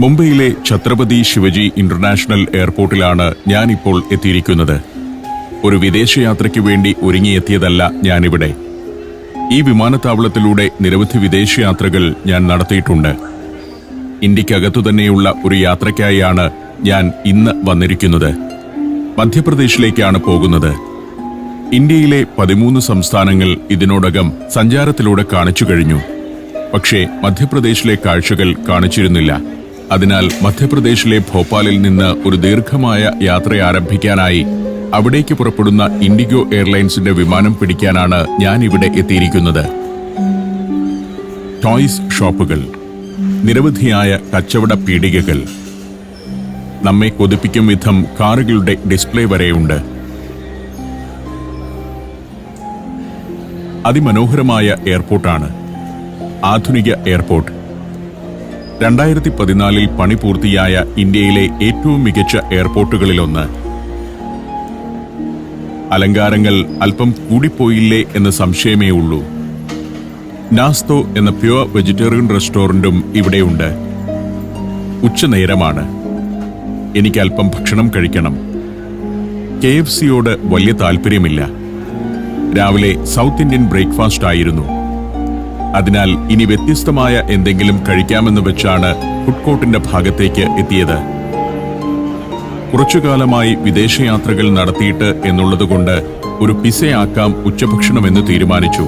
മുംബൈയിലെ ഛത്രപതി ശിവജി ഇന്റർനാഷണൽ എയർപോർട്ടിലാണ് ഞാനിപ്പോൾ എത്തിയിരിക്കുന്നത്. ഒരു വിദേശയാത്രയ്ക്ക് വേണ്ടി ഒരുങ്ങിയെത്തിയതല്ല ഞാനിവിടെ. ഈ വിമാനത്താവളത്തിലൂടെ നിരവധി വിദേശയാത്രകൾ ഞാൻ നടത്തിയിട്ടുണ്ട്. ഇന്ത്യക്കകത്തു തന്നെയുള്ള ഒരു യാത്രയ്ക്കായാണ് ഞാൻ ഇന്ന് വന്നിരിക്കുന്നത്. മധ്യപ്രദേശിലേക്കാണ് പോകുന്നത്. ഇന്ത്യയിലെ പതിമൂന്ന് സംസ്ഥാനങ്ങൾ ഇതിനോടകം സഞ്ചാരത്തിലൂടെ കാണിച്ചു കഴിഞ്ഞു. പക്ഷേ മധ്യപ്രദേശിലെ കാഴ്ചകൾ കാണിച്ചിരുന്നില്ല. അതിനാൽ മധ്യപ്രദേശിലെ ഭോപ്പാലിൽ നിന്ന് ഒരു ദീർഘമായ യാത്ര ആരംഭിക്കാനായി അവിടേക്ക് പുറപ്പെടുന്ന ഇൻഡിഗോ എയർലൈൻസിന്റെ വിമാനം പിടിക്കാനാണ് ഞാൻ ഇവിടെ എത്തിയിരിക്കുന്നത്. ടോയ്സ് ഷോപ്പുകൾ നിരവധിയായ കച്ചവട പീടികകൾ നമ്മെ കൊതിപ്പിക്കും വിധം കാറുകളുടെ ഡിസ്പ്ലേ വരെയുണ്ട്. അതിമനോഹരമായ എയർപോർട്ടാണ്. ആധുനിക എയർപോർട്ട്. രണ്ടായിരത്തി പതിനാലിൽ പണി പൂർത്തിയായ ഇന്ത്യയിലെ ഏറ്റവും മികച്ച എയർപോർട്ടുകളിലൊന്ന്. അലങ്കാരങ്ങൾ അല്പം കൂടിപ്പോയില്ലേ എന്ന സംശയമേ ഉള്ളൂ. നാസ്തോ എന്ന പ്യുവർ വെജിറ്റേറിയൻ റെസ്റ്റോറന്റും ഇവിടെയുണ്ട്. ഉച്ചനേരമാണ്. എനിക്ക് അല്പം ഭക്ഷണം കഴിക്കണം. കെ എഫ് സിയോട് വലിയ താല്പര്യമില്ല. രാവിലെ സൗത്ത് ഇന്ത്യൻ ബ്രേക്ക്ഫാസ്റ്റ് ആയിരുന്നു അതിനാൽ ഇനി വ്യത്യസ്തമായ എന്തെങ്കിലും കഴിക്കാമെന്ന് വെച്ചാണ് ഫുഡ് കോർട്ടിന്റെ ഭാഗത്തേക്ക് എത്തിയത്. കുറച്ചുകാലമായി വിദേശയാത്രകൾ നടത്തിയിട്ട് എന്നുള്ളതുകൊണ്ട് ഒരു പിസയാക്കാം ഉച്ചഭക്ഷണമെന്ന് തീരുമാനിച്ചു.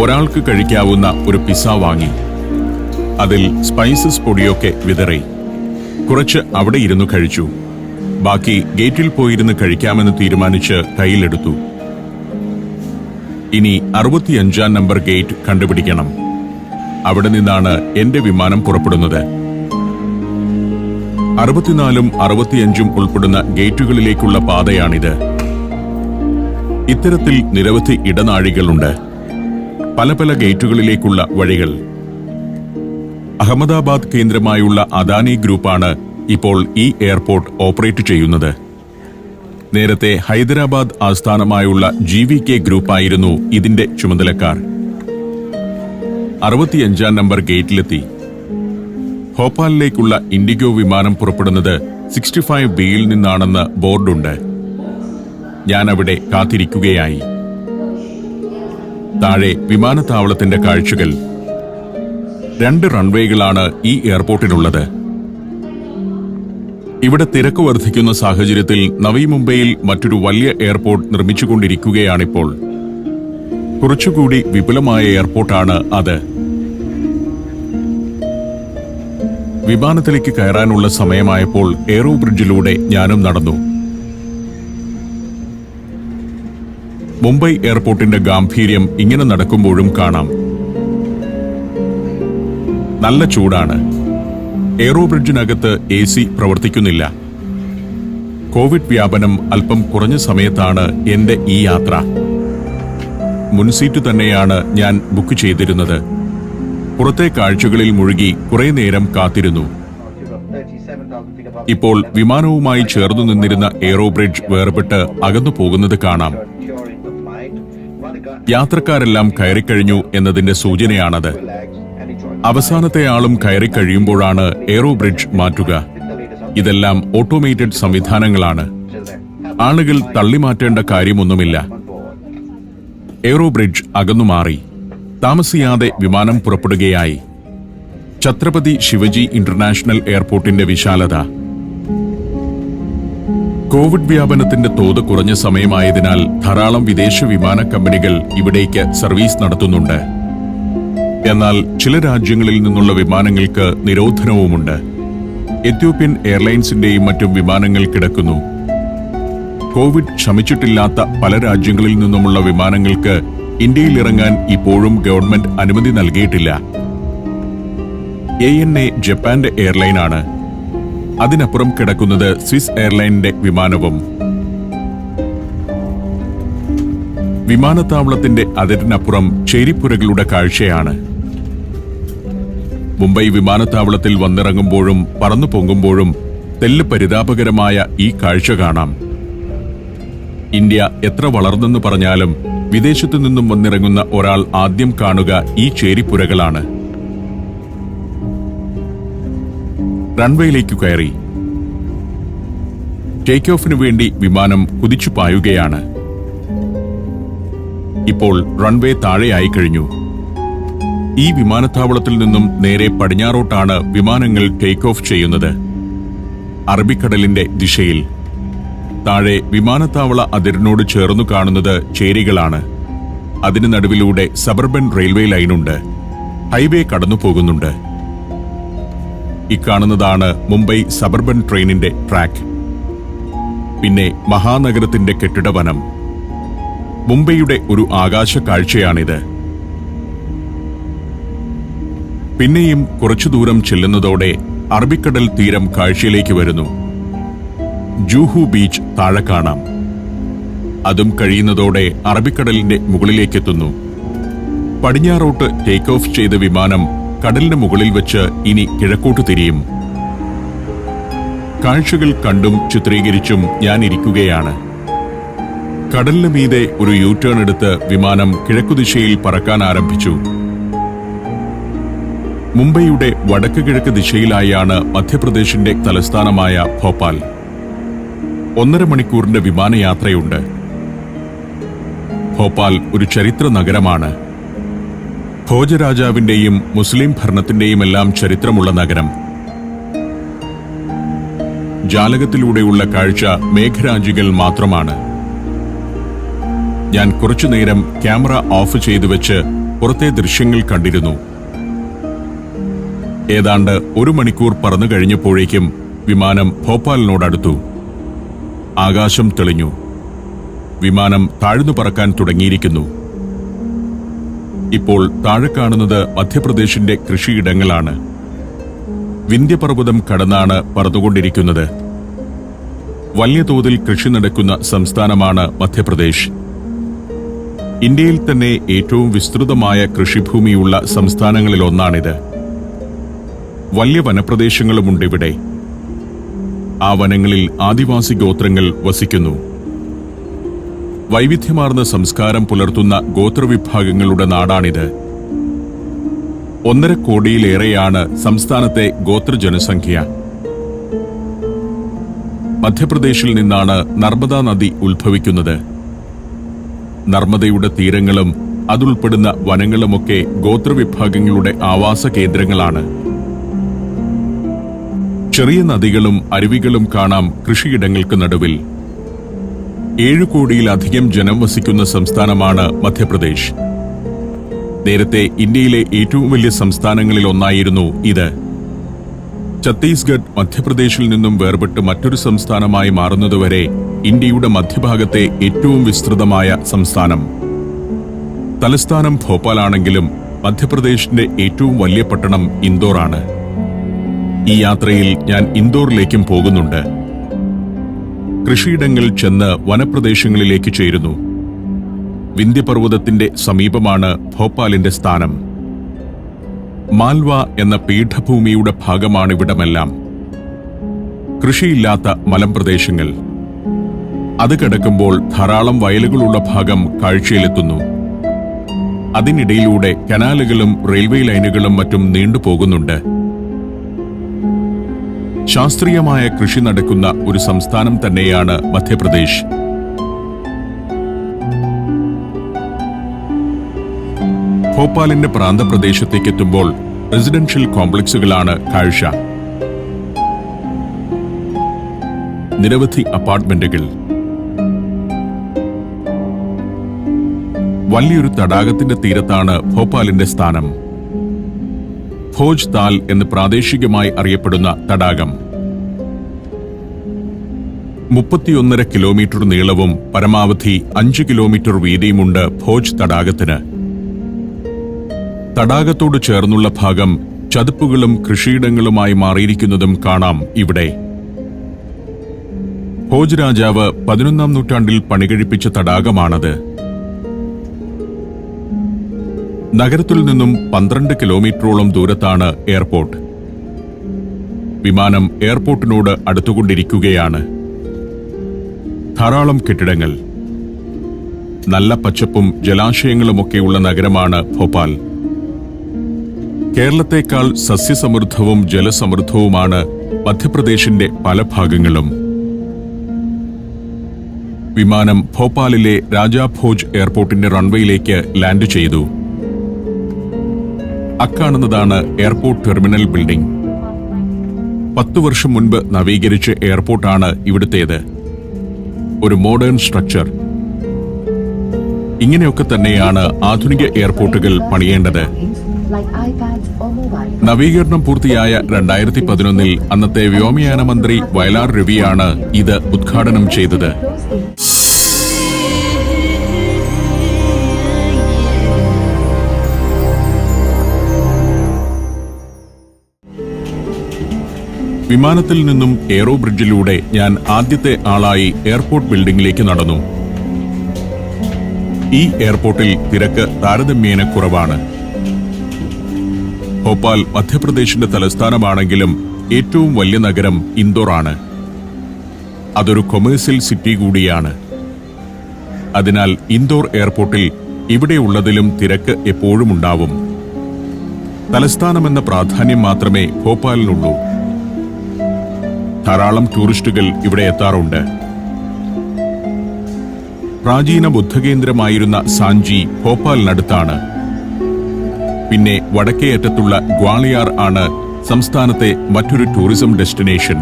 ഒരാൾക്ക് കഴിക്കാവുന്ന ഒരു പിസ വാങ്ങി. അതിൽ സ്പൈസസ് പൊടിയൊക്കെ വിതറി. കുറച്ച് അവിടെ ഇരുന്നു കഴിച്ചു. ബാക്കി ഗേറ്റിൽ പോയിരുന്ന് കഴിക്കാമെന്ന് തീരുമാനിച്ച് കയ്യിലെടുത്തു. ഇനി അറുപത്തിയഞ്ചാം നമ്പർ ഗേറ്റ് കണ്ടുപിടിക്കണം. അവിടെ നിന്നാണ് എന്റെ വിമാനം പുറപ്പെടുന്നത്. അറുപത്തിനാലും അറുപത്തിയഞ്ചും ഉൾപ്പെടുന്ന ഗേറ്റുകളിലേക്കുള്ള പാതയാണിത്. ഇത്തരത്തിൽ നിരവധി ഇടനാഴികളുണ്ട്. പല പല ഗേറ്റുകളിലേക്കുള്ള വഴികൾ. അഹമ്മദാബാദ് കേന്ദ്രമായുള്ള അദാനി ഗ്രൂപ്പാണ് ഇപ്പോൾ ഈ എയർപോർട്ട് ഓപ്പറേറ്റ് ചെയ്യുന്നത്. നേരത്തെ ഹൈദരാബാദ് ആസ്ഥാനമായുള്ള ജി വി കെ ഗ്രൂപ്പായിരുന്നു ഇതിന്റെ ചുമതലക്കാർ. അറുപത്തിയഞ്ചാം നമ്പർ ഗേറ്റിലെത്തി. ഭോപ്പാലിലേക്കുള്ള ഇൻഡിഗോ വിമാനം പുറപ്പെടുന്നത് സിക്സ്റ്റി ഫൈവ് ബിയിൽ നിന്നാണെന്ന് ബോർഡുണ്ട്. ഞാൻ അവിടെ കാത്തിരിക്കുകയായി. താഴെ വിമാനത്താവളത്തിന്റെ കാഴ്ചകൾ. രണ്ട് റൺവേകളാണ് ഈ എയർപോർട്ടിനുള്ളത്. ഇവിടെ തിരക്ക് വർദ്ധിക്കുന്ന സാഹചര്യത്തിൽ നവി മുംബൈയിൽ മറ്റൊരു വലിയ എയർപോർട്ട് നിർമ്മിച്ചുകൊണ്ടിരിക്കുകയാണിപ്പോൾ. കുറച്ചുകൂടി വിപുലമായ എയർപോർട്ടാണ് അത്. വിമാനത്തിലേക്ക് കയറാനുള്ള സമയമായപ്പോൾ എയറോ ബ്രിഡ്ജിലൂടെ ഞാനും നടന്നു. മുംബൈ എയർപോർട്ടിന്റെ ഗാംഭീര്യം ഇങ്ങനെ നടക്കുമ്പോഴും കാണാം. നല്ല ചൂടാണ്. എയറോ ബ്രിഡ്ജിനകത്ത് എ സി പ്രവർത്തിക്കുന്നില്ല. കോവിഡ് വ്യാപനം അല്പം കുറഞ്ഞ സമയത്താണ് എന്റെ ഈ യാത്ര. മുൻസീറ്റ് തന്നെയാണ് ഞാൻ ബുക്ക് ചെയ്തിരുന്നത്. പുറത്തെ കാഴ്ചകളിൽ മുഴുകി കുറെ നേരം കാത്തിരുന്നു. ഇപ്പോൾ വിമാനവുമായി ചേർന്നു നിന്നിരുന്ന എയറോ ബ്രിഡ്ജ് വേർപെട്ട് അകന്നു പോകുന്നത് കാണാം. യാത്രക്കാരെല്ലാം കയറിക്കഴിഞ്ഞു എന്നതിന്റെ സൂചനയാണത്. അവസാനത്തെ ആളും കയറി കഴിയുമ്പോഴാണ് എയറോ ബ്രിഡ്ജ് മാറ്റുക. ഇതെല്ലാം ഓട്ടോമേറ്റഡ് സംവിധാനങ്ങളാണ്. ആളുകൾ തള്ളിമാറ്റേണ്ട കാര്യമൊന്നുമില്ല. എയറോ ബ്രിഡ്ജ് അകന്നു മാറി. താമസിയാതെ വിമാനം പുറപ്പെടുകയായി. ഛത്രപതി ശിവജി ഇന്റർനാഷണൽ എയർപോർട്ടിന്റെ വിശാലത. കോവിഡ് വ്യാപനത്തിന്റെ തോത് കുറഞ്ഞ സമയമായതിനാൽ ധാരാളം വിദേശ വിമാന കമ്പനികൾ ഇവിടേക്ക് സർവീസ് നടത്തുന്നുണ്ട്. എന്നാൽ ചില രാജ്യങ്ങളിൽ നിന്നുള്ള വിമാനങ്ങൾക്ക് നിരോധനവുമുണ്ട്. എത്യോപ്യൻ എയർലൈൻസിന്റെയും മറ്റും വിമാനങ്ങൾ കിടക്കുന്നു. കോവിഡ് ക്ഷമിച്ചിട്ടില്ലാത്ത പല രാജ്യങ്ങളിൽ നിന്നുമുള്ള വിമാനങ്ങൾക്ക് ഇന്ത്യയിൽ ഇറങ്ങാൻ ഇപ്പോഴും ഗവൺമെന്റ് അനുമതി നൽകിയിട്ടില്ല. എ എൻ എ ജപ്പാന്റെ എയർലൈനാണ്. അതിനപ്പുറം കിടക്കുന്നത് സ്വിസ് എയർലൈനിന്റെ വിമാനവും. വിമാനത്താവളത്തിന്റെ അതിരിനപ്പുറം ചേരിപ്പുരകളുടെ കാഴ്ചയാണ്. മുംബൈ വിമാനത്താവളത്തിൽ വന്നിറങ്ങുമ്പോഴും പറന്നു പൊങ്ങുമ്പോഴും തെല്ല് പരിതാപകരമായ ഈ കാഴ്ച കാണാം. ഇന്ത്യ എത്ര വളർന്നെന്ന് പറഞ്ഞാലും വിദേശത്തു നിന്നും വന്നിറങ്ങുന്ന ഒരാൾ ആദ്യം കാണുക ഈ ചേരിപ്പുരകളാണ്. റൺവേയിലേക്ക് കയറി. ടേക്ക് ഓഫിനു വേണ്ടി വിമാനം കുതിച്ചു പായുകയാണ്. ഇപ്പോൾ റൺവേ താഴെയായി കഴിഞ്ഞു. ഈ വിമാനത്താവളത്തിൽ നിന്നും നേരെ പടിഞ്ഞാറോട്ടാണ് വിമാനങ്ങൾ ടേക്ക് ഓഫ് ചെയ്യുന്നത്. അറബിക്കടലിന്റെ ദിശയിൽ. താഴെ വിമാനത്താവള അതിരിനോട് ചേർന്നു കാണുന്നത് ചേരികളാണ്. അതിന് നടുവിലൂടെ സബർബൻ റെയിൽവേ ലൈനുണ്ട്. ഹൈവേ കടന്നു പോകുന്നുണ്ട് ഇക്കാണുന്നതാണ് മുംബൈ സബർബൻ ട്രെയിനിന്റെ ട്രാക്ക്. പിന്നെ മഹാനഗരത്തിന്റെ കെട്ടിടവനം. മുംബൈയുടെ ഒരു ആകാശ കാഴ്ചയാണിത്. പിന്നെയും കുറച്ചു ദൂരം ചെല്ലുന്നതോടെ അറബിക്കടൽ തീരം കാഴ്ചയിലേക്ക് വരുന്നു. ജൂഹു ബീച്ച് താഴെ കാണാം. അതും കഴിയുന്നതോടെ അറബിക്കടലിന്റെ മുകളിലേക്കെത്തുന്നു പടിഞ്ഞാറോട്ട് ടേക്ക് ഓഫ് ചെയ്ത വിമാനം കടലിന് മുകളിൽ വെച്ച് ഇനി കിഴക്കോട്ട് തിരിയും. കാഴ്ചകൾ കണ്ടും ചിത്രീകരിച്ചും ഞാൻ ഇരിക്കുകയാണ്. കടലിന് മീതെ ഒരു യൂ ടേൺ എടുത്ത് വിമാനം കിഴക്കുദിശയിൽ പറക്കാൻ ആരംഭിച്ചു. മുംബൈയുടെ വടക്ക് കിഴക്ക് ദിശയിലായാണ് മധ്യപ്രദേശിന്റെ തലസ്ഥാനമായ ഭോപ്പാൽ. ഒന്നര മണിക്കൂറിന്റെ വിമാനയാത്രയുണ്ട്. ഭോപ്പാൽ ഒരു ചരിത്ര നഗരമാണ്. ഭോജരാജാവിന്റെയും മുസ്ലിം ഭരണത്തിന്റെയും എല്ലാം ചരിത്രമുള്ള നഗരം. ജാലകത്തിലൂടെയുള്ള കാഴ്ച മേഘരാജികൾ മാത്രമാണ്. ഞാൻ കുറച്ചുനേരം ക്യാമറ ഓഫ് ചെയ്തു വെച്ച് പുറത്തെ ദൃശ്യങ്ങൾ കണ്ടിരുന്നു. ഏതാണ്ട് ഒരു മണിക്കൂർ പറന്നു കഴിഞ്ഞപ്പോഴേക്കും വിമാനം ഭോപ്പാലിനോടടുത്തു. ആകാശം തെളിഞ്ഞു. വിമാനം താഴ്ന്നു പറക്കാൻ തുടങ്ങിയിരിക്കുന്നു. ഇപ്പോൾ താഴെ കാണുന്നത് മധ്യപ്രദേശിന്റെ കൃഷിയിടങ്ങളാണ്. വിന്ധ്യപർവതം കടന്നാണ് പറന്നുകൊണ്ടിരിക്കുന്നത്. വലിയ തോതിൽ കൃഷി നടക്കുന്ന സംസ്ഥാനമാണ് മധ്യപ്രദേശ്. ഇന്ത്യയിൽ തന്നെ ഏറ്റവും വിസ്തൃതമായ കൃഷിഭൂമിയുള്ള സംസ്ഥാനങ്ങളിലൊന്നാണിത്. വലിയ വനപ്രദേശങ്ങളുമുണ്ട് ഇവിടെ. ആ വനങ്ങളിൽ ആദിവാസി ഗോത്രങ്ങൾ വസിക്കുന്നു. വൈവിധ്യമാർന്ന സംസ്കാരം പുലർത്തുന്ന ഗോത്രവിഭാഗങ്ങളുടെ നാടാണിത്. ഒന്നര കോടിയിലേറെയാണ് സംസ്ഥാനത്തെ ഗോത്ര ജനസംഖ്യ മധ്യപ്രദേശിൽ നിന്നാണ് നർമ്മദ നദി ഉത്ഭവിക്കുന്നത്. നർമ്മദയുടെ തീരങ്ങളും അതുൾപ്പെടുന്ന വനങ്ങളുമൊക്കെ ഗോത്രവിഭാഗങ്ങളുടെ ആവാസ കേന്ദ്രങ്ങളാണ് ചെറിയ നദികളും അരുവികളും കാണാം കൃഷിയിടങ്ങൾക്ക് നടുവിൽ. ഏഴു കോടിയിലധികം ജനം വസിക്കുന്ന സംസ്ഥാനമാണ് മധ്യപ്രദേശ്. നേരത്തെ ഇന്ത്യയിലെ ഏറ്റവും വലിയ സംസ്ഥാനങ്ങളിൽ ഒന്നായിരുന്നു ഇത്. ഛത്തീസ്ഗഡ് മധ്യപ്രദേശിൽ നിന്നും വേർപെട്ട് മറ്റൊരു സംസ്ഥാനമായി മാറുന്നതുവരെ ഇന്ത്യയുടെ മധ്യഭാഗത്തെ ഏറ്റവും വിസ്തൃതമായ സംസ്ഥാനം. തലസ്ഥാനം ഭോപ്പാലാണെങ്കിലും മധ്യപ്രദേശിന്റെ ഏറ്റവും വലിയ പട്ടണം ഇൻദോറാണ്. ഈ യാത്രയിൽ ഞാൻ ഇൻഡോറിലേക്കും പോകുന്നുണ്ട്. കൃഷിയിടങ്ങൾ ചെന്ന് വനപ്രദേശങ്ങളിലേക്ക് ചേരുന്നു. വിന്ധ്യപർവതത്തിന്റെ സമീപമാണ് ഭോപ്പാലിന്റെ സ്ഥാനം. മാൽവ എന്ന പീഠഭൂമിയുടെ ഭാഗമാണിവിടമെല്ലാം. കൃഷിയില്ലാത്ത മലമ്പ്രദേശങ്ങൾ. അത് കിടക്കുമ്പോൾ ധാരാളം വയലുകളുള്ള ഭാഗം കാഴ്ചയിലെത്തുന്നു. അതിനിടയിലൂടെ കനാലുകളും റെയിൽവേ ലൈനുകളും മറ്റും നീണ്ടുപോകുന്നുണ്ട്. ശാസ്ത്രീയമായ കൃഷി നടക്കുന്ന ഒരു സംസ്ഥാനം തന്നെയാണ് മധ്യപ്രദേശ്. ഭോപ്പാലിന്റെ പ്രാന്തപ്രദേശത്തേക്ക് എത്തുമ്പോൾ റെസിഡൻഷ്യൽ കോംപ്ലക്സുകളാണ് കാഴ്ച. നിരവധി അപ്പാർട്ട്മെന്റുകൾ. വലിയൊരു തടാകത്തിന്റെ തീരത്താണ് ഭോപ്പാലിന്റെ സ്ഥാനം. ഭോജ് താൽ എന്ന് പ്രാദേശികമായി അറിയപ്പെടുന്ന തടാകം. മുപ്പത്തിയൊന്നര കിലോമീറ്റർ നീളവും പരമാവധി അഞ്ച് കിലോമീറ്റർ വീതിയുമുണ്ട് ഭോജ് തടാകത്തിന്. തടാകത്തോട് ചേർന്നുള്ള ഭാഗം ചതുപ്പുകളും കൃഷിയിടങ്ങളുമായി മാറിയിരിക്കുന്നതും കാണാം ഇവിടെ. ഭോജ് രാജാവ് പതിനൊന്നാം നൂറ്റാണ്ടിൽ പണികഴിപ്പിച്ച തടാകമാണത്. നഗരത്തിൽ നിന്നും പന്ത്രണ്ട് കിലോമീറ്ററോളം ദൂരത്താണ് എയർപോർട്ട്. വിമാനം എയർപോർട്ടിനോട് അടുത്തുകൊണ്ടിരിക്കുകയാണ്. ധാരാളം കെട്ടിടങ്ങൾ. നല്ല പച്ചപ്പും ജലാശയങ്ങളുമൊക്കെയുള്ള നഗരമാണ് ഭോപ്പാൽ. കേരളത്തെക്കാൾ സസ്യസമൃദ്ധവും ജലസമൃദ്ധവുമാണ് മധ്യപ്രദേശിന്റെ പല ഭാഗങ്ങളും. വിമാനം ഭോപ്പാലിലെ രാജാഭോജ് എയർപോർട്ടിന്റെ റൺവേയിലേക്ക് ലാൻഡ് ചെയ്തു. അക്കാണുന്നതാണ് എയർപോർട്ട് ടെർമിനൽ ബിൽഡിംഗ്. പത്തു വർഷം മുൻപ് നവീകരിച്ച എയർപോർട്ടാണ് ഇവിടുത്തേത്. ഒരു മോഡേൺ സ്ട്രക്ചർ. ഇങ്ങനെയൊക്കെ തന്നെയാണ് ആധുനിക എയർപോർട്ടുകൾ പണിയേണ്ടത്. നവീകരണം പൂർത്തിയായ രണ്ടായിരത്തി പതിനൊന്നിൽ അന്നത്തെ വ്യോമയാന മന്ത്രി വയലാർ രവിയാണ് ഇത് ഉദ്ഘാടനം ചെയ്തത്. വിമാനത്തിൽ നിന്നും എയറോ ബ്രിഡ്ജിലൂടെ ഞാൻ ആദ്യത്തെ ആളായി എയർപോർട്ട് ബിൽഡിംഗിലേക്ക് നടന്നു. ഈ എയർപോർട്ടിൽ തിരക്ക് താരതമ്യേന കുറവാണ്. ഭോപ്പാൽ മധ്യപ്രദേശിന്റെ തലസ്ഥാനമാണെങ്കിലും ഏറ്റവും വലിയ നഗരം ഇൻഡോർ ആണ്. അതൊരു കൊമേഴ്സ്യൽ സിറ്റി കൂടിയാണ്. അതിനാൽ ഇൻഡോർ എയർപോർട്ടിൽ ഇവിടെയുള്ളതിലും തിരക്ക് എപ്പോഴും ഉണ്ടാവും. തലസ്ഥാനമെന്ന പ്രാധാന്യം മാത്രമേ ഭോപ്പാലിനുള്ളൂ. ധാരാളം ടൂറിസ്റ്റുകൾ ഇവിടെ എത്താറുണ്ട്. പ്രാചീന ബുദ്ധകേന്ദ്രമായിരുന്ന സാഞ്ചി ഭോപ്പാലിനടുത്താണ്. പിന്നെ വടക്കേയറ്റത്തുള്ള ഗ്വാളിയാർ ആണ് സംസ്ഥാനത്തെ മറ്റൊരു ടൂറിസം ഡെസ്റ്റിനേഷൻ.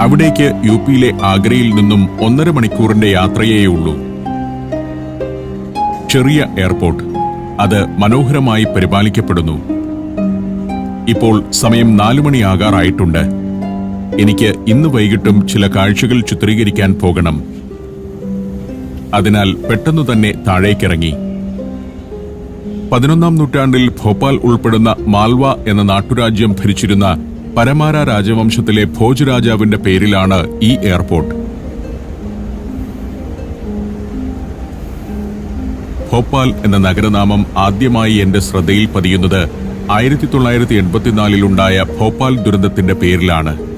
അവിടേക്ക് യു പിയിലെ ആഗ്രയിൽ നിന്നും ഒന്നര മണിക്കൂറിന്റെ യാത്രയേ ഉള്ളൂ. ചെറിയ എയർപോർട്ട്. അത് മനോഹരമായി പരിപാലിക്കപ്പെടുന്നു. ഇപ്പോൾ സമയം നാലു മണിയാകാറായിട്ടുണ്ട് എനിക്ക് ഇന്ന് വൈകിട്ടും ചില കാഴ്ചകൾ ചിത്രീകരിക്കാൻ പോകണം. അതിനാൽ പെട്ടെന്നു തന്നെ താഴേക്കിറങ്ങി. പതിനൊന്നാം നൂറ്റാണ്ടിൽ ഭോപ്പാൽ ഉൾപ്പെടുന്ന മാൽവ എന്ന നാട്ടുരാജ്യം ഭരിച്ചിരുന്ന പരമാര രാജവംശത്തിലെ ഭോജ് രാജാവിന്റെ പേരിലാണ് ഈ എയർപോർട്ട്. ഭോപ്പാൽ എന്ന നഗരനാമം ആദ്യമായി എന്റെ ശ്രദ്ധയിൽ പതിയുന്നത് ആയിരത്തി തൊള്ളായിരത്തി എൺപത്തിനാലിലുണ്ടായ ഭോപ്പാൽ ദുരന്തത്തിന്റെ പേരിലാണ്.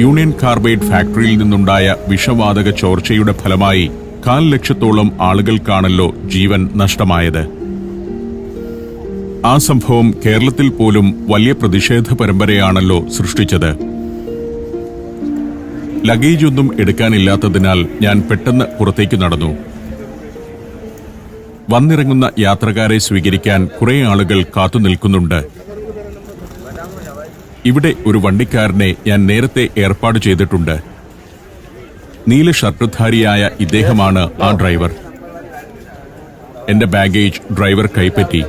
യൂണിയൻ കാർബൈഡ് ഫാക്ടറിയിൽ നിന്നുണ്ടായ വിഷവാതക ചോർച്ചയുടെ ഫലമായി കാൽ ലക്ഷത്തോളം ആളുകൾക്കാണല്ലോ ജീവൻ നഷ്ടമായത്. ആ സംഭവം കേരളത്തിൽ പോലും വലിയ പ്രതിഷേധ പരമ്പരയാണല്ലോ സൃഷ്ടിച്ചത്. ലഗേജ് ഒന്നും എടുക്കാനില്ലാത്തതിനാൽ ഞാൻ പെട്ടെന്ന് പുറത്തേക്ക് നടന്നു. വന്നിറങ്ങുന്ന യാത്രക്കാരെ സ്വീകരിക്കാൻ കുറേ ആളുകൾ കാത്തുനിൽക്കുന്നുണ്ട്. ഇവിടെ ഒരു വണ്ടിക്കാരനെ ഞാൻ നേരത്തെ ഏർപ്പാട് ചെയ്തിട്ടുണ്ട്. നീല ഷർട്ടുധാരിയായ ഇദ്ദേഹമാണ് ആ ഡ്രൈവർ. എന്റെ ബാഗേജ് ഡ്രൈവർ കൈപ്പറ്റി.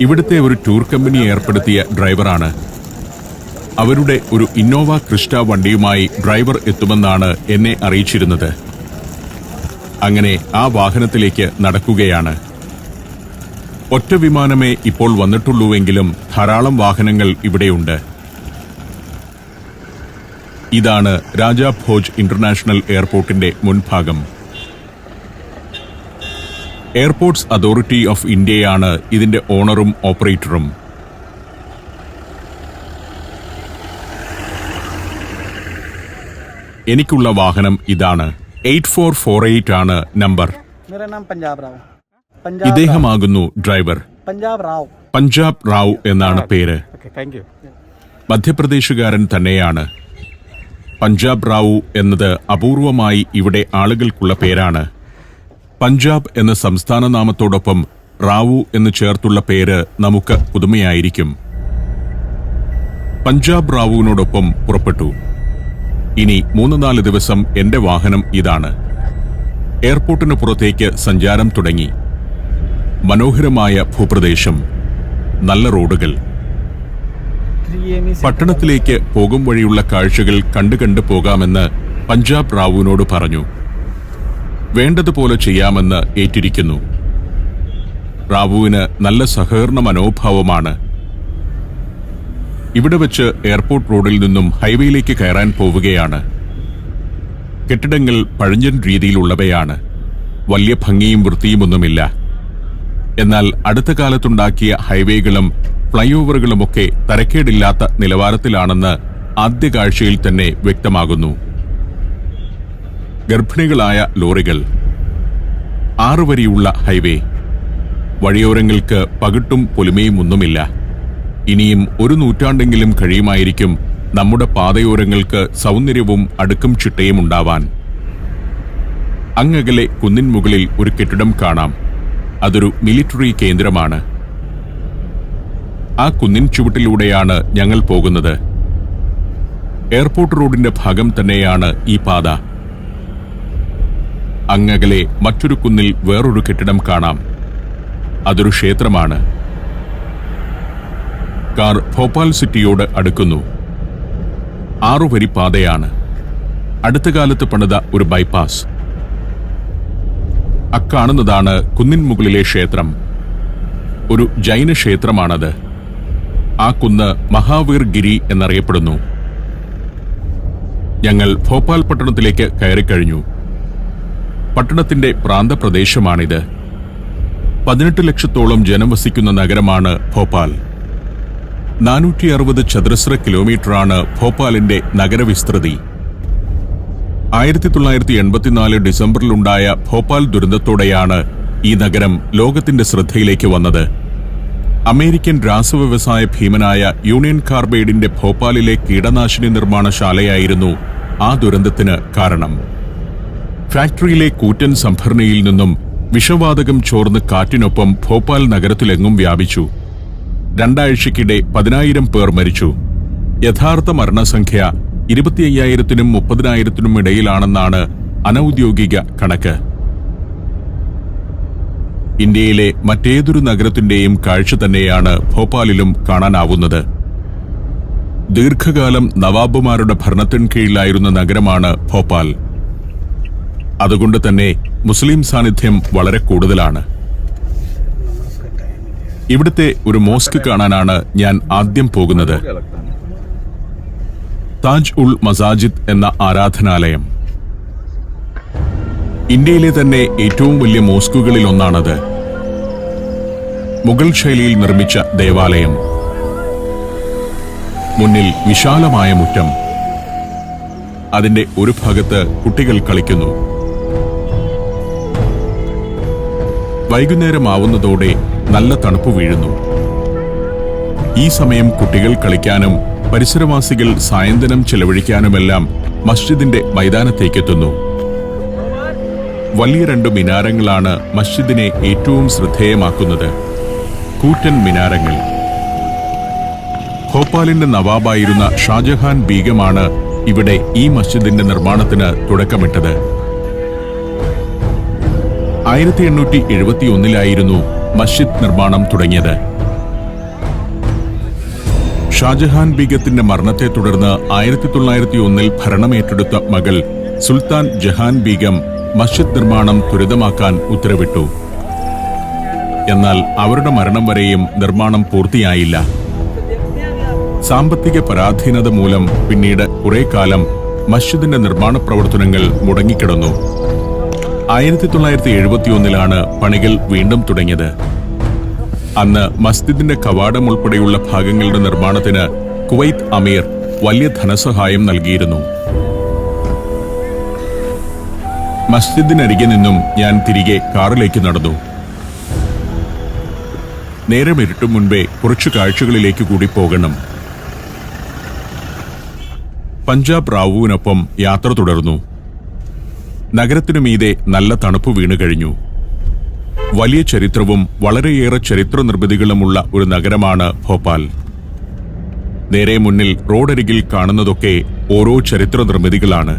ഇവിടുത്തെ ഒരു ടൂർ കമ്പനി ഏർപ്പെടുത്തിയ ഡ്രൈവറാണ്. അവരുടെ ഒരു ഇന്നോവ ക്രിസ്റ്റ വണ്ടിയുമായി ഡ്രൈവർ എത്തുമെന്നാണ് എന്നെ അറിയിച്ചിരുന്നത്. അങ്ങനെ ആ വാഹനത്തിലേക്ക് നടക്കുകയാണ്. ഒറ്റ വിമാനമേ ഇപ്പോൾ വന്നിട്ടുള്ളൂവെങ്കിലും ധാരാളം വാഹനങ്ങൾ ഇവിടെയുണ്ട്. ഇതാണ് രാജാ ഭോജ് ഇന്റർനാഷണൽ എയർപോർട്ടിന്റെ മുൻഭാഗം. എയർപോർട്ട്സ് അതോറിറ്റി ഓഫ് ഇന്ത്യയാണ് ഇതിന്റെ ഓണറും ഓപ്പറേറ്ററും. എനിക്കുള്ള വാഹനം ഇതാണ്. എയ്റ്റ് ഫോർ ഫോർ എയ്റ്റ് ആണ് നമ്പർ. ഇദ്ദേഹമാകുന്നു ഡ്രൈവർ. പഞ്ചാബ് റാവു. പഞ്ചാബ് റാവു എന്നാണ് പേര്. മധ്യപ്രദേശുകാരൻ തന്നെയാണ്. പഞ്ചാബ് റാവു എന്നത് അപൂർവമായി ഇവിടെ ആളുകൾക്കുള്ള പേരാണ്. പഞ്ചാബ് എന്ന സംസ്ഥാന നാമത്തോടൊപ്പം റാവു എന്ന് ചേർത്തുള്ള പേര് നമുക്ക് പുതുമയായിരിക്കും. പഞ്ചാബ് റാവുവിനോടൊപ്പം പുറപ്പെട്ടു. ഇനി മൂന്ന് നാല് ദിവസം എന്റെ വാഹനം ഇതാണ്. എയർപോർട്ടിന് പുറത്തേക്ക് സഞ്ചാരം തുടങ്ങി. മനോഹരമായ ഭൂപ്രദേശം നല്ല റോഡുകൾ. പട്ടണത്തിലേക്ക് പോകും വഴിയുള്ള കാഴ്ചകൾ കണ്ടു കണ്ടു പോകാമെന്ന് പഞ്ചാബ് റാവുവിനോട് പറഞ്ഞു. വേണ്ടതുപോലെ ചെയ്യാമെന്ന് ഏറ്റിരിക്കുന്നു. റാവുവിന് നല്ല സഹകരണ മനോഭാവമാണ്. ഇവിടെ വെച്ച് എയർപോർട്ട് റോഡിൽ നിന്നും ഹൈവേയിലേക്ക് കയറാൻ പോവുകയാണ്. കെട്ടിടങ്ങൾ പഴഞ്ചൻ രീതിയിലുള്ളവയാണ്. വലിയ ഭംഗിയും വൃത്തിയുമൊന്നുമില്ല. എന്നാൽ അടുത്ത കാലത്തുണ്ടാക്കിയ ഹൈവേകളും ഫ്ലൈ ഓവറുകളുമൊക്കെ തരക്കേടില്ലാത്ത നിലവാരത്തിലാണെന്ന് ആദ്യ കാഴ്ചയിൽ തന്നെ വ്യക്തമാകുന്നു. ഗർഭിണികളായ ലോറികൾ. ആറുവരിയുള്ള ഹൈവേ. വഴിയോരങ്ങൾക്ക് പകിട്ടും പൊലിമയും ഒന്നുമില്ല. ഇനിയും ഒരു നൂറ്റാണ്ടെങ്കിലും കഴിയുമായിരിക്കും നമ്മുടെ പാതയോരങ്ങൾക്ക് സൗന്ദര്യവും അടുക്കും ചിട്ടയും ഉണ്ടാവാൻ. അങ്ങകലെ കുന്നിൻ മുകളിൽ ഒരു കെട്ടിടം കാണാം. അതൊരു മിലിറ്ററി കേന്ദ്രമാണ്. ആ കുന്നിൻ ചുവട്ടിലൂടെയാണ് ഞങ്ങൾ പോകുന്നത്. എയർപോർട്ട് റോഡിന്റെ ഭാഗം തന്നെയാണ് ഈ പാത. അങ്ങകലെ മറ്റൊരു കുന്നിൽ വേറൊരു കെട്ടിടം കാണാം. അതൊരു ക്ഷേത്രമാണ്. കാർ ഭോപ്പാൽ സിറ്റിയോട് അടുക്കുന്നു. ആറുവരി പാതയാണ്. അടുത്ത കാലത്ത് പണിത ഒരു ബൈപ്പാസ്. അക്കാണുന്നതാണ് കുന്നിൻ മുകളിലെ ക്ഷേത്രം. ഒരു ജൈന ക്ഷേത്രമാണത്. ആ കുന്ന് മഹാവീർ ഗിരി എന്നറിയപ്പെടുന്നു. ഞങ്ങൾ ഭോപ്പാൽ പട്ടണത്തിലേക്ക് കയറിക്കഴിഞ്ഞു. പട്ടണത്തിന്റെ പ്രാന്തപ്രദേശമാണിത്. പതിനെട്ട് ലക്ഷത്തോളം ജനം വസിക്കുന്ന നഗരമാണ് ഭോപ്പാൽ. നാനൂറ്റി അറുപത് ചതുരശ്ര കിലോമീറ്ററാണ് ഭോപ്പാലിന്റെ നഗരവിസ്തൃതി. ആയിരത്തി തൊള്ളായിരത്തി എൺപത്തിനാല് ഡിസംബറിലുണ്ടായ ഭോപ്പാൽ ദുരന്തത്തോടെയാണ് ഈ നഗരം ലോകത്തിന്റെ ശ്രദ്ധയിലേക്ക് വന്നത്. അമേരിക്കൻ രാസവ്യവസായ ഭീമനായ യൂണിയൻ കാർബൈഡിന്റെ ഭോപ്പാലിലെ കീടനാശിനി നിർമ്മാണശാലയായിരുന്നു ആ ദുരന്തത്തിന് കാരണം. ഫാക്ടറിയിലെ കൂറ്റൻ സംഭരണിയിൽ നിന്നും വിഷവാതകം ചോർന്ന് കാറ്റിനൊപ്പം ഭോപ്പാൽ നഗരത്തിലെങ്ങും വ്യാപിച്ചു. രണ്ടാഴ്ചയ്ക്കിടെ പതിനായിരം പേർ മരിച്ചു. യഥാർത്ഥ മരണസംഖ്യ ഇരുപത്തി അയ്യായിരത്തിനും മുപ്പതിനായിരത്തിനും ഇടയിലാണെന്നാണ് അനൌദ്യോഗിക കണക്ക്. ഇന്ത്യയിലെ മറ്റേതൊരു നഗരത്തിന്റെയും കാഴ്ച തന്നെയാണ് ഭോപ്പാലിലും കാണാനാവുന്നത്. ദീർഘകാലം നവാബുമാരുടെ ഭരണത്തിൻ കീഴിലായിരുന്ന നഗരമാണ് ഭോപ്പാൽ. അതുകൊണ്ട് തന്നെ മുസ്ലിം സാന്നിധ്യം വളരെ കൂടുതലാണ്. ഇവിടുത്തെ ഒരു മോസ്ക് കാണാനാണ് ഞാൻ ആദ്യം പോകുന്നത്. താജ് ഉൾ മസാജിദ് എന്ന ആരാധനാലയം. ഇന്ത്യയിലെ തന്നെ ഏറ്റവും വലിയ മോസ്കുകളിൽ ഒന്നാണത് മുഗൾ ശൈലിയിൽ നിർമ്മിച്ച ദേവാലയം. മുന്നിൽ വിശാലമായ മുറ്റം. അതിന്റെ ഒരു ഭാഗത്ത് കുട്ടികൾ കളിക്കുന്നു. വൈകുന്നേരമാവുന്നതോടെ നല്ല തണുപ്പ് വീഴുന്നു. ഈ സമയം കുട്ടികൾ കളിക്കാനും പരിസരവാസികൾ സായന്തനം ചെലവഴിക്കാനുമെല്ലാം മസ്ജിദിന്റെ മൈതാനത്തേക്കെത്തുന്നു. വലിയ രണ്ട് മിനാരങ്ങളാണ് മസ്ജിദിനെ ഏറ്റവും ശ്രദ്ധേയമാക്കുന്നത്. കൂറ്റൻ മിനാരങ്ങൾ. ഭോപ്പാലിന്റെ നവാബായിരുന്ന ഷാജഹാൻ ബീഗമാണ് ഇവിടെ ഈ മസ്ജിദിന്റെ നിർമ്മാണത്തിന് തുടക്കമിട്ടത്. ആയിരത്തി എണ്ണൂറ്റി എഴുപത്തി ഒന്നിലായിരുന്നു മസ്ജിദ് നിർമ്മാണം തുടങ്ങിയത്. ഷാജഹാൻ ബീഗത്തിന്റെ മരണത്തെ തുടർന്ന് ആയിരത്തി തൊള്ളായിരത്തി ഒന്നിൽ ഭരണമേറ്റെടുത്ത മകൾ സുൽത്താൻ ജഹാൻ ബീഗം മസ്ജിദ് നിർമ്മാണം ത്വരിതമാക്കാൻ ഉത്തരവിട്ടു. എന്നാൽ അവരുടെ മരണം വരെയും നിർമ്മാണം പൂർത്തിയായില്ല. സാമ്പത്തിക പരാധീനത മൂലം പിന്നീട് കുറെ കാലം മസ്ജിദിന്റെ നിർമ്മാണ പ്രവർത്തനങ്ങൾ മുടങ്ങിക്കിടന്നു. ആയിരത്തി തൊള്ളായിരത്തി എഴുപത്തിയൊന്നിലാണ് പണികൾ വീണ്ടും തുടങ്ങിയത്. അന്ന് മസ്ജിദിന്റെ കവാടം ഉൾപ്പെടെയുള്ള ഭാഗങ്ങളുടെ നിർമ്മാണത്തിന് കുവൈത്ത് അമീർ വലിയ ധനസഹായം നൽകിയിരുന്നു. മസ്ജിദിനരികെ നിന്നും ഞാൻ തിരികെ കാറിലേക്ക് നടന്നു. നേരം ഇരുട്ടും മുൻപേ കുറച്ചു കാഴ്ചകളിലേക്ക് കൂടി പോകണം. പഞ്ചാബ് റാവുവിനൊപ്പം യാത്ര തുടർന്നു. നഗരത്തിനു മീതെ നല്ല തണുപ്പ് വീണു കഴിഞ്ഞു. വലിയ ചരിത്രവും വളരെയേറെ ചരിത്ര നിർമ്മിതികളുമുള്ള ഒരു നഗരമാണ് ഭോപ്പാൽ. നേരെ മുന്നിൽ റോഡരികിൽ കാണുന്നതൊക്കെ ഓരോ ചരിത്ര നിർമ്മിതികളാണ്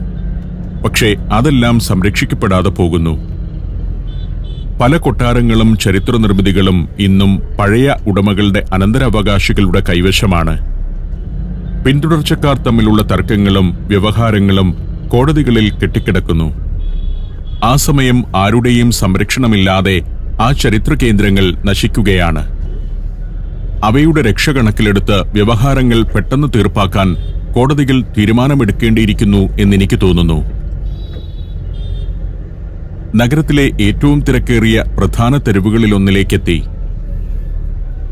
പക്ഷേ അതെല്ലാം സംരക്ഷിക്കപ്പെടാതെ പോകുന്നു. പല കൊട്ടാരങ്ങളും ചരിത്ര നിർമ്മിതികളും ഇന്നും പഴയ ഉടമകളുടെ അനന്തരാവകാശികളുടെ കൈവശമാണ്. പിന്തുടർച്ചക്കാർ തമ്മിലുള്ള തർക്കങ്ങളും വ്യവഹാരങ്ങളും കോടതികളിൽ കെട്ടിക്കിടക്കുന്നു. ആ സമയം ആരുടെയും സംരക്ഷണമില്ലാതെ ആ ചരിത്ര കേന്ദ്രങ്ങൾ നശിക്കുകയാണ്. അവയുടെ രക്ഷ കണക്കിലെടുത്ത് വ്യവഹാരങ്ങൾ പെട്ടെന്ന് തീർപ്പാക്കാൻ കോടതികൾ തീരുമാനമെടുക്കേണ്ടിയിരിക്കുന്നു എന്നെനിക്ക് തോന്നുന്നു. നഗരത്തിലെ ഏറ്റവും തിരക്കേറിയ പ്രധാന തെരുവുകളിലൊന്നിലേക്കെത്തി.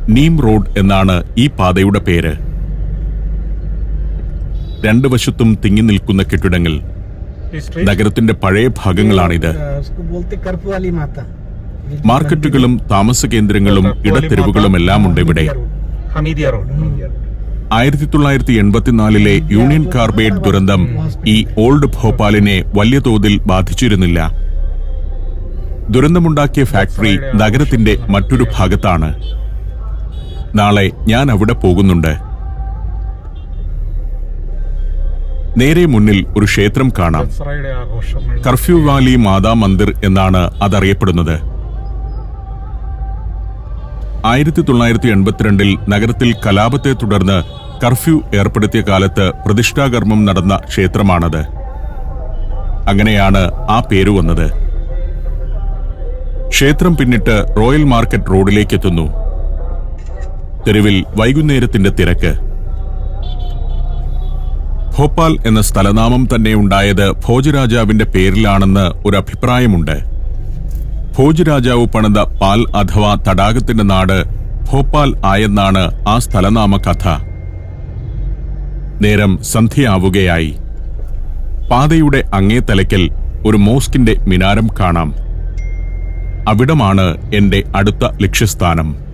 നീം റോഡ് എന്നാണ് ഈ പാതയുടെ പേര്. രണ്ടു വശത്തും തിങ്ങി നിൽക്കുന്ന കെട്ടിടങ്ങൾ. നഗരത്തിന്റെ പഴയ ഭാഗങ്ങളാണിത്. മാർക്കറ്റുകളും താമസ കേന്ദ്രങ്ങളും ഇടത്തെരുവുകളുമെല്ലാം ഉണ്ട് ഇവിടെ. ആയിരത്തി തൊള്ളായിരത്തി എൺപത്തിനാലിലെ യൂണിയൻ കാർബൈഡ് ദുരന്തം ഈ ഓൾഡ് ഭോപ്പാലിനെ വലിയ തോതിൽ ബാധിച്ചിരുന്നില്ല. ദുരന്തമുണ്ടാക്കിയ ഫാക്ടറി നഗരത്തിന്റെ മറ്റൊരു ഭാഗത്താണ്. നാളെ ഞാൻ അവിടെ പോകുന്നുണ്ട്. നേരെ മുന്നിൽ ഒരു ക്ഷേത്രം കാണാം. കർഫ്യൂ വാലി മാതാ മന്ദിർ എന്നാണ് അതറിയപ്പെടുന്നത്. ആയിരത്തി തൊള്ളായിരത്തി എൺപത്തിരണ്ടിൽ നഗരത്തിൽ കലാപത്തെ തുടർന്ന് കർഫ്യൂ ഏർപ്പെടുത്തിയ കാലത്ത് പ്രതിഷ്ഠാകർമ്മം നടന്ന ക്ഷേത്രമാണത്. അങ്ങനെയാണ് ആ പേര് വന്നത്. ക്ഷേത്രം പിന്നിട്ട് റോയൽ മാർക്കറ്റ് റോഡിലേക്ക് എത്തുന്നു തെരുവിൽ വൈകുന്നേരത്തിന്റെ തിരക്ക്. ഭോപ്പാൽ എന്ന സ്ഥലനാമം തന്നെ ഉണ്ടായത് ഭോജരാജാവിന്റെ പേരിലാണെന്ന് ഒരു അഭിപ്രായമുണ്ട് ഭോജരാജാവ് പണിത പാൽ അഥവാ തടാകത്തിന്റെ നാട് ഭോപ്പാൽ ആയെന്നാണ് ആ സ്ഥലനാമ കഥ നേരം സന്ധ്യയാവുകയായി. പാതയുടെ അങ്ങേ തലയ്ക്കൽ ഒരു മോസ്കിന്റെ മിനാരം കാണാം. അവിടമാണ് എന്റെ അടുത്ത ലക്ഷ്യസ്ഥാനം.